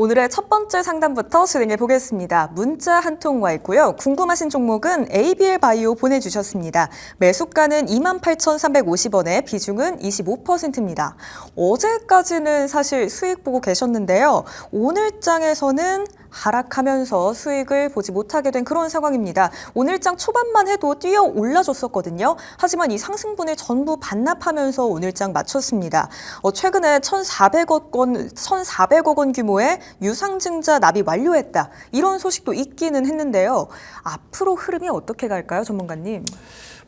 오늘의 첫 번째 상담부터 진행해 보겠습니다. 문자 한 통 와 있고요. 궁금하신 종목은 ABL 바이오 보내주셨습니다. 매수가는 28,350원에 비중은 25%입니다. 어제까지는 사실 수익 보고 계셨는데요. 오늘 장에서는 하락하면서 수익을 보지 못하게 된 그런 상황입니다. 오늘장 초반만 해도 뛰어 올라줬었거든요. 하지만 이 상승분을 전부 반납하면서 오늘장 마쳤습니다. 어, 최근에 1,400억 원, 1,400억 원 규모의 유상증자 납입 완료했다. 이런 소식도 있기는 했는데요. 앞으로 흐름이 어떻게 갈까요, 전문가님?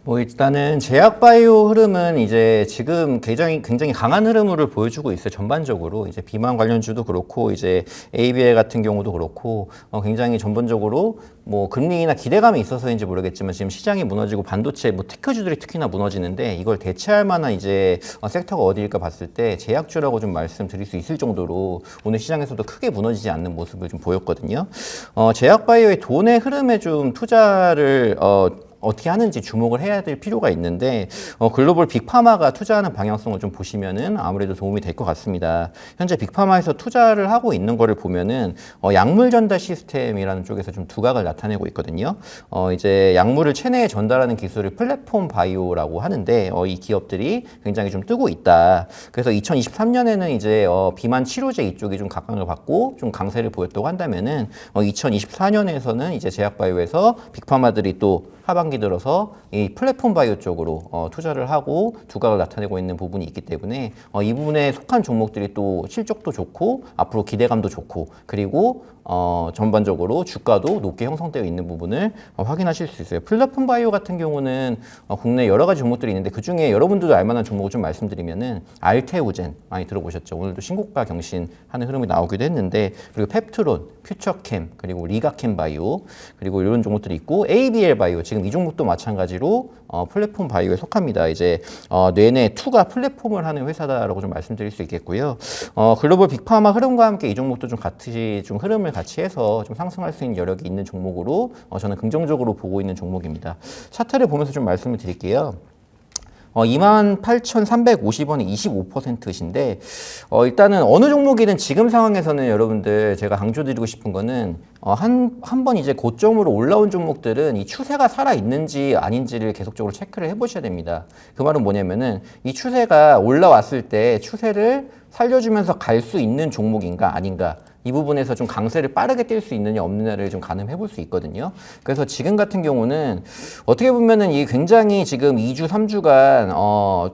뭐 일단은 제약 바이오 흐름은 이제 지금 굉장히 굉장히 강한 흐름을 보여주고 있어요. 전반적으로 이제 비만 관련주도 그렇고 이제 ABL 같은 경우도 그렇고 어 굉장히 전반적으로 뭐 금리나 기대감이 있어서인지 모르겠지만 지금 시장이 무너지고 반도체 뭐 테크주들이 특히나 무너지는데 이걸 대체할 만한 이제 어 섹터가 어디일까 봤을 때 제약주라고 좀 말씀드릴 수 있을 정도로 오늘 시장에서도 크게 무너지지 않는 모습을 좀 보였거든요. 어 제약 바이오의 돈의 흐름에 좀 투자를 어 어떻게 하는지 주목을 해야 될 필요가 있는데 어, 글로벌 빅파마가 투자하는 방향성을 좀 보시면은 아무래도 도움이 될 것 같습니다. 현재 빅파마에서 투자를 하고 있는 거를 보면은 어, 약물 전달 시스템이라는 쪽에서 좀 두각을 나타내고 있거든요. 어, 이제 약물을 체내에 전달하는 기술을 플랫폼 바이오라고 하는데 어, 이 기업들이 굉장히 좀 뜨고 있다. 그래서 2023년에는 이제 어, 비만 치료제 이쪽이 좀 각광을 받고 좀 강세를 보였다고 한다면은 어, 2024년에서는 이제 제약바이오에서 빅파마들이 또 하반 기 들어서 이 플랫폼 바이오 쪽으로 어, 투자를 하고 두각을 나타내고 있는 부분이 있기 때문에 어, 이 부분에 속한 종목들이 또 실적도 좋고 앞으로 기대감도 좋고 그리고 어, 전반적으로 주가도 높게 형성되어 있는 부분을 어, 확인하실 수 있어요. 플랫폼 바이오 같은 경우는 어, 국내 여러 가지 종목들이 있는데 그 중에 여러분들도 알만한 종목을 좀 말씀드리면은 알테우젠 많이 들어보셨죠. 오늘도 신고가 경신하는 흐름이 나오기도 했는데 그리고 펩트론, 퓨처캠 그리고 리가캠 바이오 그리고 이런 종목들이 있고 ABL 바이오 지금 이 종목도 마찬가지로 어, 플랫폼 바이오에 속합니다. 이제 어, 뇌내 투가 플랫폼을 하는 회사다라고 좀 말씀드릴 수 있겠고요. 어, 글로벌 빅파마 흐름과 함께 이 종목도 좀 같이 좀 흐름을 같이 해서 좀 상승할 수 있는 여력이 있는 종목으로 어, 저는 긍정적으로 보고 있는 종목입니다. 차트를 보면서 좀 말씀을 드릴게요. 어, 28,350원이 25%신데, 어, 일단은 어느 종목이든 지금 상황에서는 여러분들 제가 강조드리고 싶은 거는, 어, 한, 한 번 이제 고점으로 올라온 종목들은 이 추세가 살아 있는지 아닌지를 계속적으로 체크를 해보셔야 됩니다. 그 말은 뭐냐면은 이 추세가 올라왔을 때 추세를 살려주면서 갈 수 있는 종목인가 아닌가. 이 부분에서 좀 강세를 빠르게 뛸수 있느냐 없느냐를 좀 가늠해 볼 수 있거든요. 그래서 지금 같은 경우는 어떻게 보면은 이 굉장히 지금 2주, 3주간 어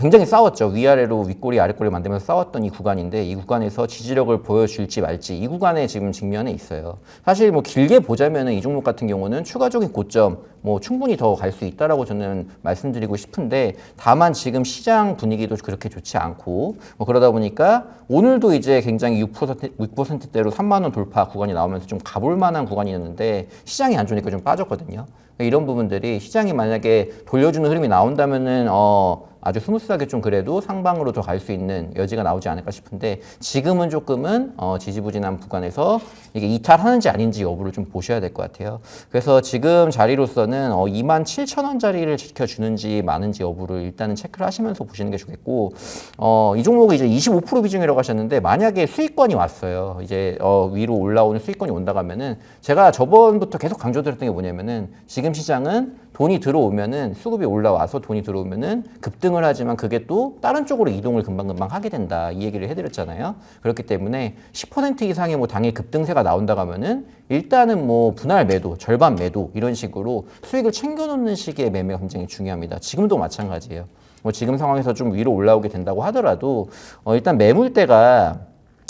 굉장히 싸웠죠. 위아래로 윗꼬리 아랫꼬리 만들면서 싸웠던 이 구간인데 이 구간에서 지지력을 보여줄지 말지 이 구간에 지금 직면해 있어요. 사실 뭐 길게 보자면은 이 종목 같은 경우는 추가적인 고점 뭐 충분히 더 갈 수 있다라고 저는 말씀드리고 싶은데 다만 지금 시장 분위기도 그렇게 좋지 않고 뭐 그러다 보니까 오늘도 이제 굉장히 6% 6%대로 3만 원 돌파 구간이 나오면서 좀 가볼 만한 구간이었는데 시장이 안 좋으니까 좀 빠졌거든요. 이런 부분들이 시장이 만약에 돌려주는 흐름이 나온다면은 어 아주 스무스하게 좀 그래도 상방으로 더 갈 수 있는 여지가 나오지 않을까 싶은데 지금은 조금은 어, 지지부진한 구간에서 이게 이탈하는지 아닌지 여부를 좀 보셔야 될 것 같아요. 그래서 지금 자리로서는 어, 2만 7천 원짜리를 지켜주는지 많은지 여부를 일단은 체크를 하시면서 보시는 게 좋겠고 어, 이 종목이 이제 25% 비중이라고 하셨는데 만약에 수익권이 왔어요. 이제 어, 위로 올라오는 수익권이 온다고 하면은 제가 저번부터 계속 강조드렸던 게 뭐냐면은 지금 시장은 돈이 들어오면은 수급이 올라와서 돈이 들어오면은 급등 을 하지만 그게 또 다른 쪽으로 이동을 금방금방 하게 된다 이 얘기를 해드렸잖아요. 그렇기 때문에 10% 이상의 뭐 당일 급등세가 나온다고 하면은 일단은 뭐 분할 매도, 절반 매도 이런 식으로 수익을 챙겨놓는 식의 매매가 굉장히 중요합니다. 지금도 마찬가지예요. 뭐 지금 상황에서 좀 위로 올라오게 된다고 하더라도 어 일단 매물대가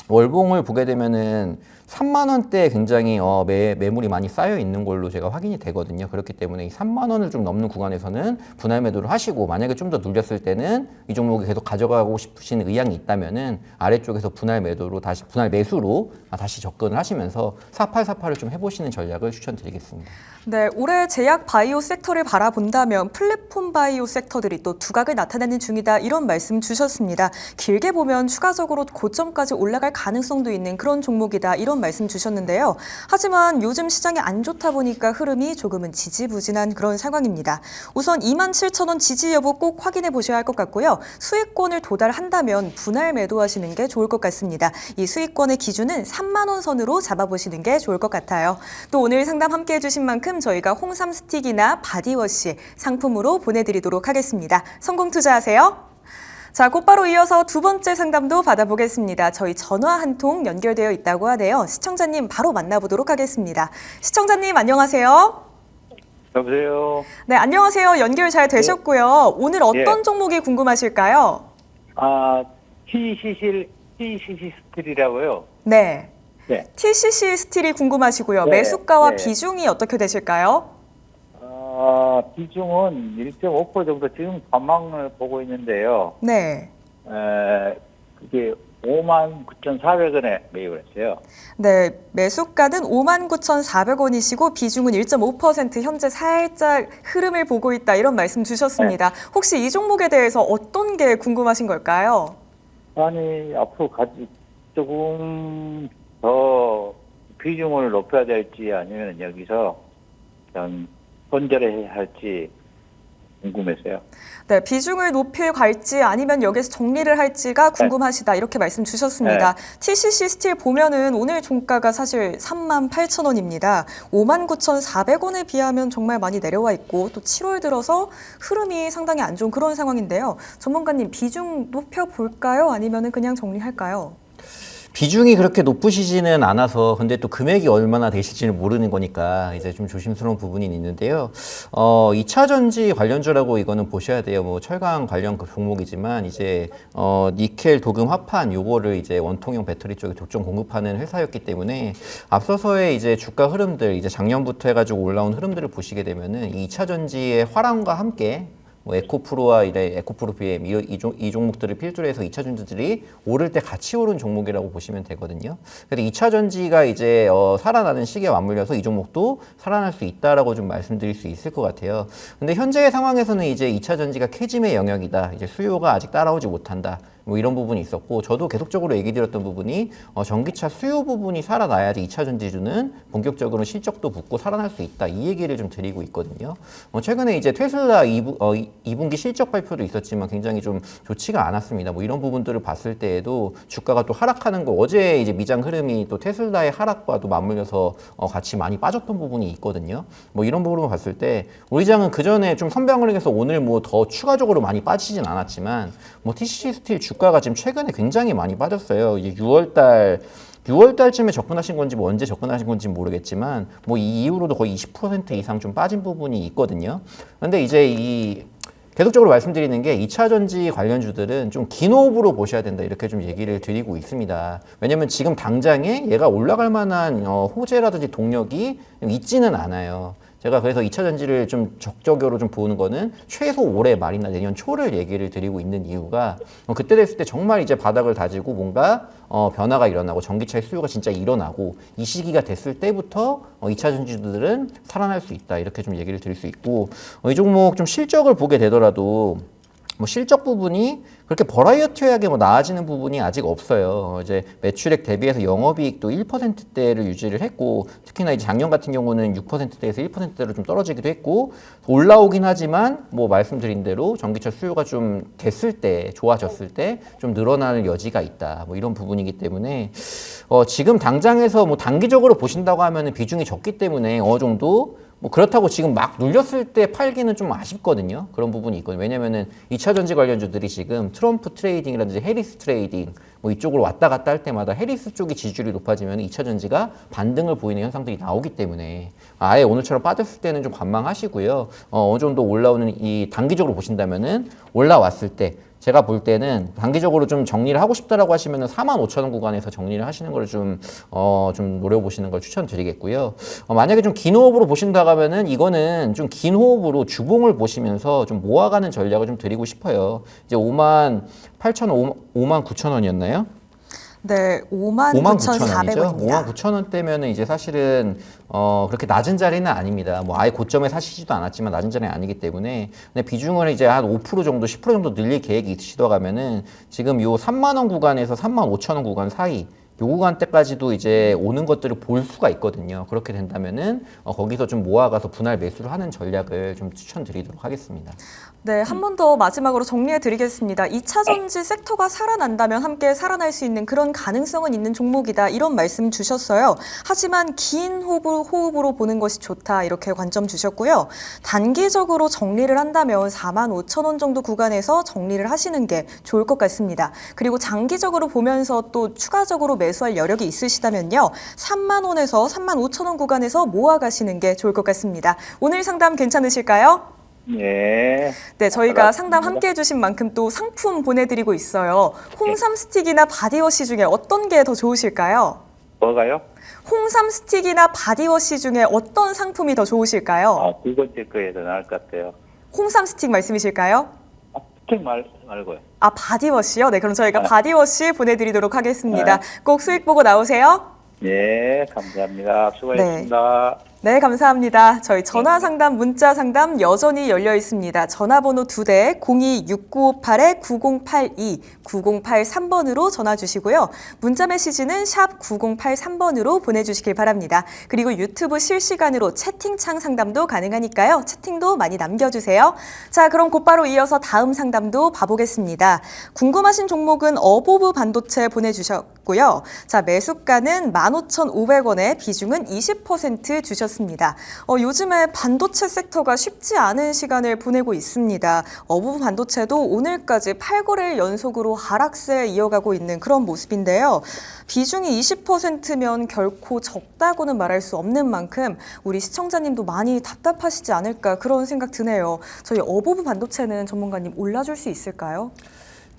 월봉을 보게 되면은 3만 원대 굉장히 어, 매, 매물이 많이 쌓여 있는 걸로 제가 확인이 되거든요. 그렇기 때문에 이 3만 원을 좀 넘는 구간에서는 분할 매도를 하시고 만약에 좀더 눌렸을 때는 이 종목을 계속 가져가고 싶으신 의향이 있다면은 아래쪽에서 분할 매도로 다시 분할 매수로 아, 다시 접근을 하시면서 4848을 좀 해보시는 전략을 추천드리겠습니다. 네, 올해 제약 바이오 섹터를 바라본다면 플랫폼 바이오 섹터들이 또 두각을 나타내는 중이다 이런 말씀 주셨습니다. 길게 보면 추가적으로 고점까지 올라갈 가능성도 있는 그런 종목이다 이런 말씀 주셨는데요. 하지만 요즘 시장이 안 좋다 보니까 흐름이 조금은 지지부진한 그런 상황입니다. 우선 27,000원 지지 여부 꼭 확인해 보셔야 할 것 같고요. 수익권을 도달한다면 분할 매도하시는 게 좋을 것 같습니다. 이 수익권의 기준은 3만 원 선으로 잡아보시는 게 좋을 것 같아요. 또 오늘 상담 함께 해주신 만큼 저희가 홍삼 스틱이나 바디워시 상품으로 보내드리도록 하겠습니다. 성공 투자하세요. 자, 곧바로 이어서 두 번째 상담도 받아보겠습니다. 저희 전화 한 통 연결되어 있다고 하네요. 시청자님 바로 만나보도록 하겠습니다. 시청자님 안녕하세요. 여보세요. 네, 안녕하세요. 연결 잘 되셨고요. 오늘 어떤 예. 종목이 궁금하실까요? 아, TCC, TCC 스틸이라고요. 네. 네. TCC 스틸이 궁금하시고요. 네, 매수가와 네. 비중이 어떻게 되실까요? 아, 비중은 1.5% 정도 지금 관망을 보고 있는데요. 네. 에, 그게 59,400원에 매입을 했어요. 네, 매수가는 59,400원이시고 비중은 1.5% 현재 살짝 흐름을 보고 있다 이런 말씀 주셨습니다. 혹시 이 종목에 대해서 어떤 게 궁금하신 걸까요? 아니, 앞으로 가지, 조금 더 비중을 높여야 될지 아니면 여기서 좀 손절해야 할지 궁금했어요. 네, 비중을 높여 갈지 아니면 여기서 정리를 할지가 궁금하시다 이렇게 말씀 주셨습니다. TCC 스틸 보면은 오늘 종가가 사실 3만 8천 원입니다. 5만 9,400원에 비하면 정말 많이 내려와 있고 또 7월 들어서 흐름이 상당히 안 좋은 그런 상황인데요. 전문가님 비중 높여 볼까요? 아니면은 그냥 정리할까요? 비중이 그렇게 높으시지는 않아서 근데 또 금액이 얼마나 되실지는 모르는 거니까 이제 좀 조심스러운 부분이 있는데요. 어, 2차 전지 관련주라고 이거는 보셔야 돼요. 뭐 철강 관련 그 종목이지만 이제 어, 니켈 도금 화판 요거를 이제 원통형 배터리 쪽에 독점 공급하는 회사였기 때문에 앞서서의 이제 주가 흐름들 이제 작년부터 해가지고 올라온 흐름들을 보시게 되면은 이 2차 전지의 화랑과 함께 뭐 에코프로와 이래 에코프로 BM 이, 이, 종, 이 종목들을 필두로 해서 2차 전지들이 오를 때 같이 오른 종목이라고 보시면 되거든요. 그래서 2차 전지가 이제 어, 살아나는 시기에 맞물려서 이 종목도 살아날 수 있다라고 좀 말씀드릴 수 있을 것 같아요. 근데 현재의 상황에서는 이제 2차 전지가 캐짐의 영역이다. 이제 수요가 아직 따라오지 못한다. 뭐 이런 부분이 있었고 저도 계속적으로 얘기 드렸던 부분이 어, 전기차 수요 부분이 살아나야지 2차 전지주는 본격적으로 실적도 붙고 살아날 수 있다 이 얘기를 좀 드리고 있거든요. 어, 최근에 이제 테슬라 2부, 어, 2분기 실적 발표도 있었지만 굉장히 좀 좋지가 않았습니다. 뭐 이런 부분들을 봤을 때에도 주가가 또 하락하는 거 어제 이제 미장 흐름이 또 테슬라의 하락과도 맞물려서 어, 같이 많이 빠졌던 부분이 있거든요. 뭐 이런 부분을 봤을 때 우리 장은 그 전에 좀 선방을 해서 오늘 뭐 더 추가적으로 많이 빠지진 않았지만 뭐 TCC 스틸 주가가 지금 최근에 굉장히 많이 빠졌어요. 이제 6월달 6월 달쯤에 접근하신 건지 뭐 언제 접근하신 건지 모르겠지만 뭐 이 이후로도 거의 20% 이상 좀 빠진 부분이 있거든요. 근데 이제 이 계속적으로 말씀드리는 게 2차 전지 관련주들은 좀 긴 호흡으로 보셔야 된다 이렇게 좀 얘기를 드리고 있습니다. 왜냐면 지금 당장에 얘가 올라갈 만한 어, 호재라든지 동력이 있지는 않아요. 제가 그래서 2차 전지를 좀 적적으로 좀 보는 거는 최소 올해 말이나 내년 초를 얘기를 드리고 있는 이유가 어, 그때 됐을 때 정말 이제 바닥을 다지고 뭔가 어, 변화가 일어나고 전기차의 수요가 진짜 일어나고 이 시기가 됐을 때부터 어, 2차 전지들은 살아날 수 있다. 이렇게 좀 얘기를 드릴 수 있고 어, 이 종목 좀 실적을 보게 되더라도 뭐 실적 부분이 그렇게 버라이어티하게 뭐 나아지는 부분이 아직 없어요. 이제 매출액 대비해서 영업이익도 1%대를 유지를 했고 특히나 이제 작년 같은 경우는 6%대에서 1%대로 좀 떨어지기도 했고 올라오긴 하지만 뭐 말씀드린 대로 전기차 수요가 좀 됐을 때 좋아졌을 때 좀 늘어나는 여지가 있다. 뭐 이런 부분이기 때문에 어 지금 당장에서 뭐 단기적으로 보신다고 하면은 비중이 적기 때문에 어느 정도 뭐 그렇다고 지금 막 눌렸을 때 팔기는 좀 아쉽거든요. 그런 부분이 있거든요. 왜냐면은 2차 전지 관련주들이 지금 트럼프 트레이딩이라든지 해리스 트레이딩 뭐 이쪽으로 왔다 갔다 할 때마다 해리스 쪽이 지지율이 높아지면 2차 전지가 반등을 보이는 현상들이 나오기 때문에 아예 오늘처럼 빠졌을 때는 좀 관망하시고요. 어, 어느 정도 올라오는 이 단기적으로 보신다면은 올라왔을 때 제가 볼 때는 단기적으로 좀 정리를 하고 싶다라고 하시면은 4만 5천 원 구간에서 정리를 하시는 걸 좀, 어, 좀 노려보시는 걸 추천드리겠고요. 어, 만약에 좀 긴 호흡으로 보신다고 하면은 이거는 좀 긴 호흡으로 주봉을 보시면서 좀 모아가는 전략을 좀 드리고 싶어요. 이제 5만 8천, 5만 9천 원이었나요? 네, 5만 5만 9천 원이죠. 9,400원입니다. 5만 9천 원대면은 이제 사실은 어 그렇게 낮은 자리는 아닙니다. 뭐 아예 고점에 사시지도 않았지만 낮은 자리는 아니기 때문에 근데 비중을 이제 한 5% 정도, 10% 정도 늘릴 계획이 있으시다 가면은 지금 요 3만 원 구간에서 3만 5천 원 구간 사이 요 구간대까지도 이제 오는 것들을 볼 수가 있거든요. 그렇게 된다면은 어, 거기서 좀 모아가서 분할 매수를 하는 전략을 좀 추천드리도록 하겠습니다. 네, 한 번 더 마지막으로 정리해 드리겠습니다. 2차 전지 섹터가 살아난다면 함께 살아날 수 있는 그런 가능성은 있는 종목이다. 이런 말씀 주셨어요. 하지만 긴 호흡, 호흡으로 보는 것이 좋다. 이렇게 관점 주셨고요. 단기적으로 정리를 한다면 4만 5천 원 정도 구간에서 정리를 하시는 게 좋을 것 같습니다. 그리고 장기적으로 보면서 또 추가적으로 매 수할 여력이 있으시다면요. 3만 원에서 3만 5천 원 구간에서 모아 가시는 게 좋을 것 같습니다. 오늘 상담 괜찮으실까요? 예. 네, 저희가 알았습니다. 상담 함께 해주신 만큼 또 상품 보내드리고 있어요. 홍삼 스틱이나 바디워시 중에 어떤 게 더 좋으실까요? 뭐가요? 홍삼 스틱이나 바디워시 중에 어떤 상품이 더 좋으실까요? 아, 두 번째 거에 더 나을 것 같아요. 홍삼 스틱 말씀이실까요? 아, 스틱 말, 말고요. 아, 바디워시요? 네, 그럼 저희가 네. 바디워시 보내드리도록 하겠습니다. 꼭 수익 보고 나오세요. 예, 감사합니다. 수고했습니다. 네, 감사합니다. 저희 전화 상담, 문자 상담 여전히 열려 있습니다. 전화번호 두 대 026958-9082, 9083번으로 전화 주시고요. 문자 메시지는 샵 9083번으로 보내주시길 바랍니다. 그리고 유튜브 실시간으로 채팅창 상담도 가능하니까요. 채팅도 많이 남겨주세요. 자, 그럼 곧바로 이어서 다음 상담도 봐보겠습니다. 궁금하신 종목은 어보브 반도체 보내주셨고요. 자, 매수가는 15,500원에 비중은 20% 주셨습니다. 어, 요즘에 반도체 섹터가 쉽지 않은 시간을 보내고 있습니다. 어부부 반도체도 오늘까지 8거래일 연속으로 하락세 이어가고 있는 그런 모습인데요. 비중이 20%면 결코 적다고는 말할 수 없는 만큼 우리 시청자님도 많이 답답하시지 않을까 그런 생각 드네요. 저희 어부부 반도체는 전문가님 올라줄 수 있을까요?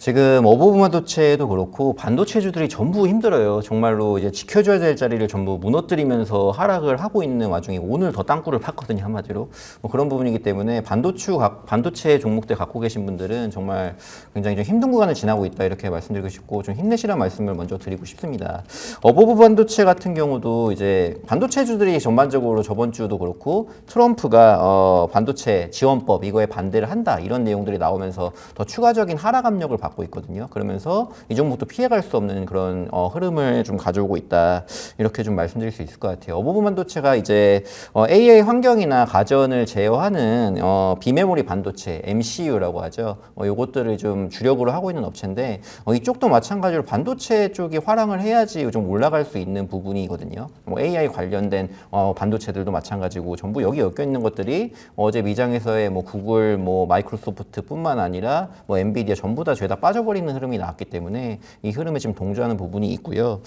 지금 어버브 반도체도 그렇고 반도체주들이 전부 힘들어요. 정말로 이제 지켜줘야 될 자리를 전부 무너뜨리면서 하락을 하고 있는 와중에 오늘 더 땅굴을 팠거든요 한마디로 뭐 그런 부분이기 때문에 반도추 각- 반도체 종목들 갖고 계신 분들은 정말 굉장히 좀 힘든 구간을 지나고 있다 이렇게 말씀드리고 싶고 좀 힘내시라는 말씀을 먼저 드리고 싶습니다. 어버브 반도체 같은 경우도 이제 반도체주들이 전반적으로 저번 주도 그렇고 트럼프가 어, 반도체 지원법 이거에 반대를 한다 이런 내용들이 나오면서 더 추가적인 하락 압력을 받고 있거든요. 그러면서 이 종목도 피해갈 수 없는 그런 어, 흐름을 좀 가져오고 있다 이렇게 좀 말씀드릴 수 있을 것 같아요. 어버브 반도체가 이제 어, AI 환경이나 가전을 제어하는 어, 비메모리 반도체 MCU라고 하죠. 어, 요것들을 좀 주력으로 하고 있는 업체인데 어, 이쪽도 마찬가지로 반도체 쪽이 화랑을 해야지 좀 올라갈 수 있는 부분이거든요. 뭐 AI 관련된 어, 반도체들도 마찬가지고 전부 여기 엮여 있는 것들이 어제 미장에서의 뭐 구글, 뭐 마이크로소프트뿐만 아니라 뭐 엔비디아 전부 다 죄다 빠져버리는 흐름이 나왔기 때문에 이 흐름에 지금 동조하는 부분이 있고요.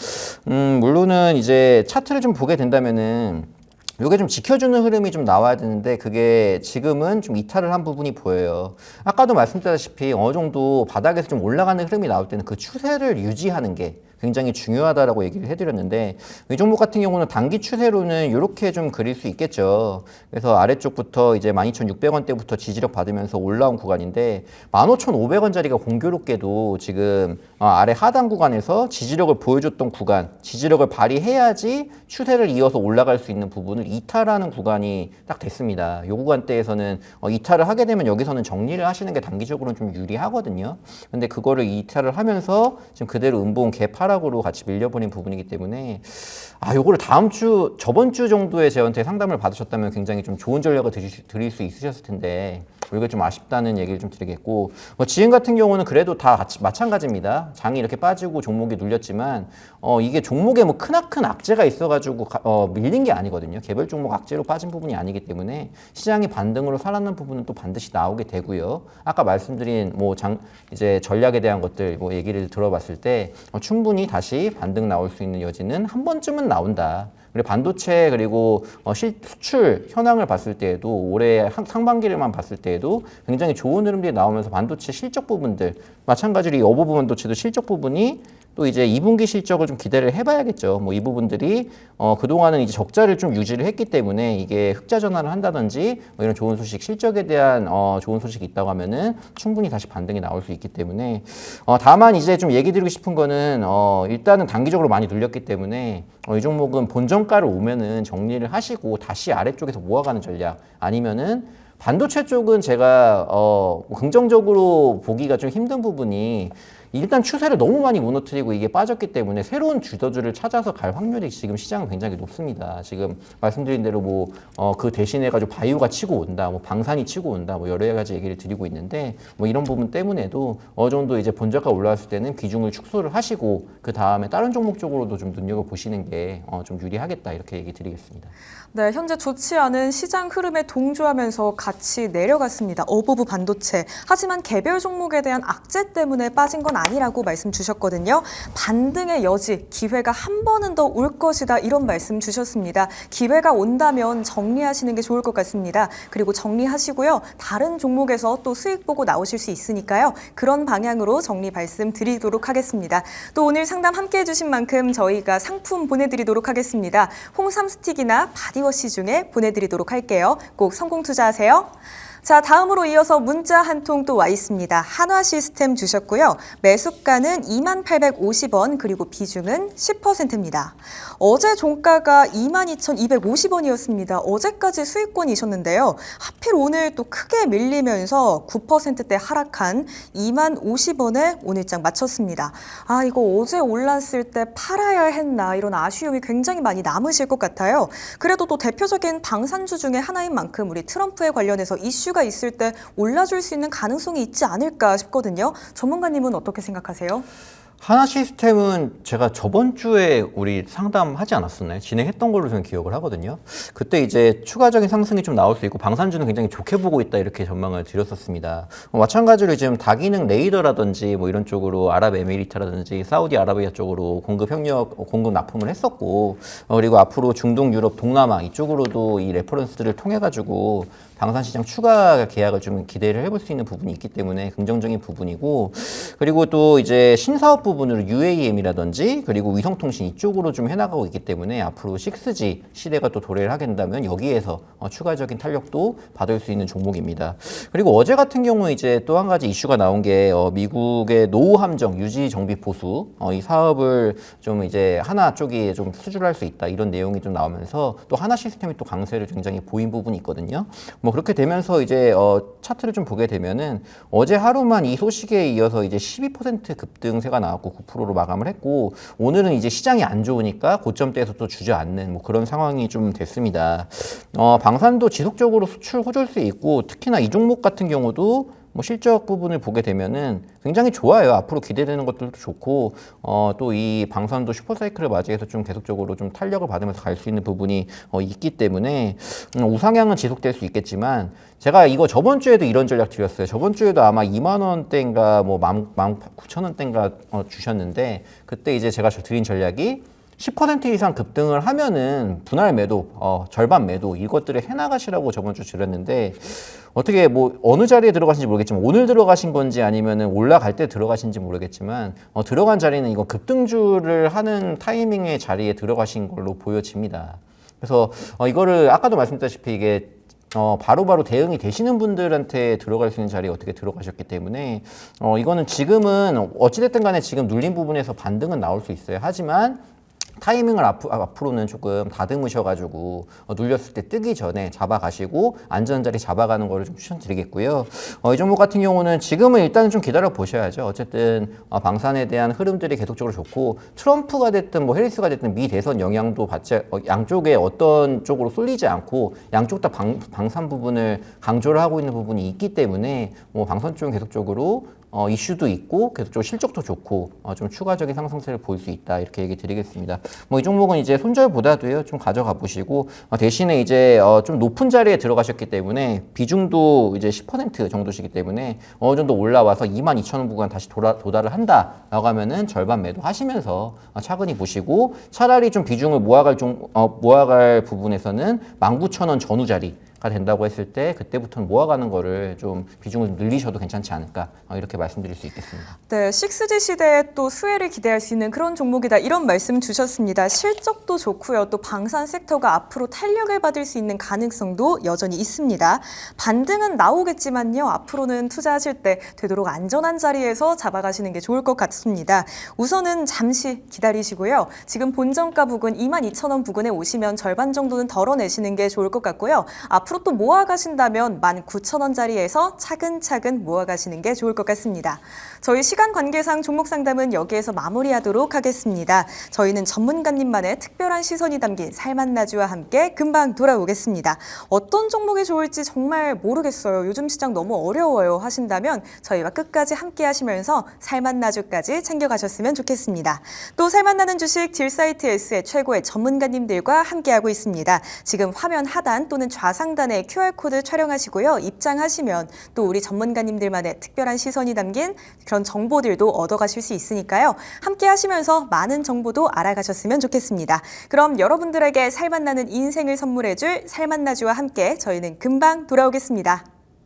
음, 물론은 이제 차트를 좀 보게 된다면은 이게 좀 지켜주는 흐름이 좀 나와야 되는데 그게 지금은 좀 이탈을 한 부분이 보여요. 아까도 말씀드렸다시피 어느 정도 바닥에서 좀 올라가는 흐름이 나올 때는 그 추세를 유지하는 게 굉장히 중요하다라고 얘기를 해드렸는데 이 종목 같은 경우는 단기 추세로는 이렇게 좀 그릴 수 있겠죠. 그래서 아래쪽부터 이제 12,600원대부터 지지력 받으면서 올라온 구간인데 15,500원짜리가 공교롭게도 지금 어, 아래 하단 구간에서 지지력을 보여줬던 구간, 지지력을 발휘해야지 추세를 이어서 올라갈 수 있는 부분을 이탈하는 구간이 딱 됐습니다. 이 구간대에서는 어, 이탈을 하게 되면 여기서는 정리를 하시는 게 단기적으로는 좀 유리하거든요. 근데 그거를 이탈을 하면서 지금 그대로 음봉 개파 락으로 같이 밀려버린 부분이기 때문에 아, 요거를 다음 주, 저번 주 정도에 저한테 상담을 받으셨다면 굉장히 좀 좋은 전략을 드릴, 수- 드릴 수 있으셨을 텐데, 이게 좀 아쉽다는 얘기를 좀 드리겠고, 뭐 지금 같은 경우는 그래도 다 마찬가지입니다. 장이 이렇게 빠지고 종목이 눌렸지만, 어, 이게 종목에 뭐 크나큰 악재가 있어가지고, 가- 어, 밀린 게 아니거든요. 개별 종목 악재로 빠진 부분이 아니기 때문에, 시장이 반등으로 살아난 부분은 또 반드시 나오게 되고요. 아까 말씀드린 뭐 장, 이제 전략에 대한 것들 뭐 얘기를 들어봤을 때, 어, 충분히 다시 반등 나올 수 있는 여지는 한 번쯤은 나온다. 그리고 반도체 그리고 어, 실, 수출 현황을 봤을 때에도 올해 한- 상반기를만 봤을 때에도 굉장히 좋은 흐름들이 나오면서 반도체 실적 부분들 마찬가지로 이 어부부 반도체도 실적 부분이 또 이제 2분기 실적을 좀 기대를 해봐야겠죠. 뭐 이 부분들이 어, 그동안은 이제 적자를 좀 유지를 했기 때문에 이게 흑자 전환을 한다든지 뭐 이런 좋은 소식, 실적에 대한 어, 좋은 소식이 있다고 하면은 충분히 다시 반등이 나올 수 있기 때문에 어, 다만 이제 좀 얘기 드리고 싶은 거는 어, 일단은 단기적으로 많이 눌렸기 때문에 어, 이 종목은 본전가를 오면은 정리를 하시고 다시 아래쪽에서 모아가는 전략 아니면은 반도체 쪽은 제가 어, 긍정적으로 보기가 좀 힘든 부분이 일단 추세를 너무 많이 무너뜨리고 이게 빠졌기 때문에 새로운 주도주를 찾아서 갈 확률이 지금 시장은 굉장히 높습니다. 지금 말씀드린 대로 뭐 그 대신에 가지고 바이오가 치고 온다, 뭐 방산이 치고 온다, 뭐 여러 가지 얘기를 드리고 있는데 뭐 이런 부분 때문에도 어느 정도 이제 본저가 올라왔을 때는 비중을 축소를 하시고 그 다음에 다른 종목 쪽으로도 좀 눈여겨 보시는 게 좀 유리하겠다 이렇게 얘기 드리겠습니다. 네, 현재 좋지 않은 시장 흐름에 동조하면서 같이 내려갔습니다. 어버브 반도체. 하지만 개별 종목에 대한 악재 때문에 빠진 건 아니라고 말씀 주셨거든요. 반등의 여지, 기회가 한 번은 더 올 것이다. 이런 말씀 주셨습니다. 기회가 온다면 정리하시는 게 좋을 것 같습니다. 그리고 정리하시고요. 다른 종목에서 또 수익 보고 나오실 수 있으니까요. 그런 방향으로 정리 말씀 드리도록 하겠습니다. 또 오늘 상담 함께 해주신 만큼 저희가 상품 보내드리도록 하겠습니다. 홍삼 스틱이나 바디 워시 중에 보내드리도록 할게요. 꼭 성공 투자하세요. 자, 다음으로 이어서 문자 한 통 또 와 있습니다. 한화 시스템 주셨고요. 매수가는 2850원, 그리고 비중은 10%입니다. 어제 종가가 22,250원이었습니다. 어제까지 수익권이셨는데요. 하필 오늘 또 크게 밀리면서 9%대 하락한 2만50원에 오늘장 마쳤습니다. 아, 이거 어제 올랐을 때 팔아야 했나 이런 아쉬움이 굉장히 많이 남으실 것 같아요. 그래도 또 대표적인 방산주 중에 하나인 만큼 우리 트럼프에 관련해서 이슈 가 있을 때 올라줄 수 있는 가능성이 있지 않을까 싶거든요. 전문가님은 어떻게 생각하세요? 하나 시스템은 제가 저번 주에 우리 상담하지 않았었나요? 진행했던 걸로 저는 기억을 하거든요. 그때 이제 추가적인 상승이 좀 나올 수 있고 방산주는 굉장히 좋게 보고 있다 이렇게 전망을 드렸었습니다. 어, 마찬가지로 지금 다기능 레이더라든지 뭐 이런 쪽으로 아랍에미리트라든지 사우디아라비아 쪽으로 공급 협력, 어, 공급 납품을 했었고 어, 그리고 앞으로 중동, 유럽, 동남아 이쪽으로도 이 레퍼런스들을 통해 가지고 방산시장 추가 계약을 좀 기대를 해볼 수 있는 부분이 있기 때문에 긍정적인 부분이고 그리고 또 이제 신사업 부분 으로 UAM이라든지 그리고 위성통신 이쪽으로 좀 해나가고 있기 때문에 앞으로 6G 시대가 또 도래를 하게 된다면 여기에서 어, 추가적인 탄력도 받을 수 있는 종목입니다. 그리고 어제 같은 경우 이제 또 한 가지 이슈가 나온 게 어, 미국의 노후 함정 유지 정비 보수 어, 이 사업을 좀 이제 하나 쪽이 좀 수주를 할수 있다 이런 내용이 좀 나오면서 또 하나 시스템이 또 강세를 굉장히 보인 부분이 있거든요. 뭐 그렇게 되면서 이제 어, 차트를 좀 보게 되면은 어제 하루만 이 소식에 이어서 이제 12% 급등세가 나왔고 9%로 마감을 했고 오늘은 이제 시장이 안 좋으니까 고점대에서 또 주저앉는 뭐 그런 상황이 좀 됐습니다. 어, 방산도 지속적으로 수출 호조수 있고 특히나 이 종목 같은 경우도 뭐 실적 부분을 보게 되면은 굉장히 좋아요. 앞으로 기대되는 것들도 좋고 어, 또 이 방산도 슈퍼사이클을 맞이해서 좀 계속적으로 좀 탄력을 받으면서 갈 수 있는 부분이 어, 있기 때문에 음, 우상향은 지속될 수 있겠지만 제가 이거 저번 주에도 이런 전략 드렸어요. 저번 주에도 아마 2만 원대인가 뭐 19,000 원대인가 어, 주셨는데 그때 이제 제가 드린 전략이 10% 이상 급등을 하면은 분할 매도, 어, 절반 매도 이것들을 해나가시라고 저번 주 드렸는데 어떻게 뭐 어느 자리에 들어가신지 모르겠지만 오늘 들어가신 건지 아니면은 올라갈 때 들어가신지 모르겠지만 어, 들어간 자리는 이거 급등주를 하는 타이밍의 자리에 들어가신 걸로 보여집니다. 그래서 어, 이거를 아까도 말씀드렸다시피 이게 어, 바로바로 대응이 되시는 분들한테 들어갈 수 있는 자리에 어떻게 들어가셨기 때문에 어, 이거는 지금은 어찌됐든 간에 지금 눌린 부분에서 반등은 나올 수 있어요. 하지만 타이밍을 앞, 앞으 로는 조금 다듬으셔가지고 어, 눌렸을 때 뜨기 전에 잡아가시고 안전자리 잡아가는 거를 좀 추천드리겠고요. 어, 이 종목 같은 경우는 지금은 일단은 좀 기다려 보셔야죠. 어쨌든 어, 방산에 대한 흐름들이 계속적으로 좋고 트럼프가 됐든 뭐 해리스가 됐든 미 대선 영향도 받지 어, 양쪽에 어떤 쪽으로 쏠리지 않고 양쪽 다 방, 방산 부분을 강조를 하고 있는 부분이 있기 때문에 뭐 방산 쪽은 계속적으로 어, 이슈도 있고 계속적으로 실적도 좋고 어, 좀 추가적인 상승세를 보일 수 있다 이렇게 얘기 드리겠습니다. 뭐 이 종목은 이제 손절보다도요 좀 가져가 보시고 어, 대신에 이제 어, 좀 높은 자리에 들어가셨기 때문에 비중도 이제 10% 정도시기 때문에 어느 정도 올라와서 22,000원 부근 다시 돌아, 도달을 한다라고 하면은 절반 매도 하시면서 어, 차근히 보시고 차라리 좀 비중을 모아갈 좀 어, 모아갈 부분에서는 19,000원 전후 자리 가 된다고 했을 때 그때부터는 모아가는 거를 좀 비중을 늘리셔도 괜찮지 않을까 어, 이렇게 말씀드릴 수 있겠습니다. 네, 6G 시대에 또 수혜를 기대할 수 있는 그런 종목이다. 이런 말씀 주셨습니다. 실적도 좋고요. 또 방산 섹터가 앞으로 탄력을 받을 수 있는 가능성도 여전히 있습니다. 반등은 나오겠지만요. 앞으로는 투자하실 때 되도록 안전한 자리에서 잡아가시는 게 좋을 것 같습니다. 우선은 잠시 기다리시고요. 지금 본정가 부근 22,000원 부근에 오시면 절반 정도는 덜어내시는 게 좋을 것 같고요. 앞으로 앞으로 또 모아가신다면 19,000원짜리에서 차근차근 모아가시는 게 좋을 것 같습니다. 저희 시간 관계상 종목 상담은 여기에서 마무리하도록 하겠습니다. 저희는 전문가님만의 특별한 시선이 담긴 살만나주와 함께 금방 돌아오겠습니다. 어떤 종목이 좋을지 정말 모르겠어요. 요즘 시장 너무 어려워요 하신다면 저희와 끝까지 함께 하시면서 살만나주까지 챙겨가셨으면 좋겠습니다. 또 살만나는 주식 딜사이트S의 최고의 전문가님들과 함께하고 있습니다. 지금 화면 하단 또는 좌 상단에 QR코드 촬영하시고요. 입장하시면 또 우리 전문가님들만의 특별한 시선이 담긴 그런 정보들도 얻어가실 수 있으니까요. 함께 하시면서 많은 정보도 알아가셨으면 좋겠습니다. 그럼 여러분들에게 살맛나는 인생을 선물해줄 살맛나주와 함께 저희는 금방 돌아오겠습니다.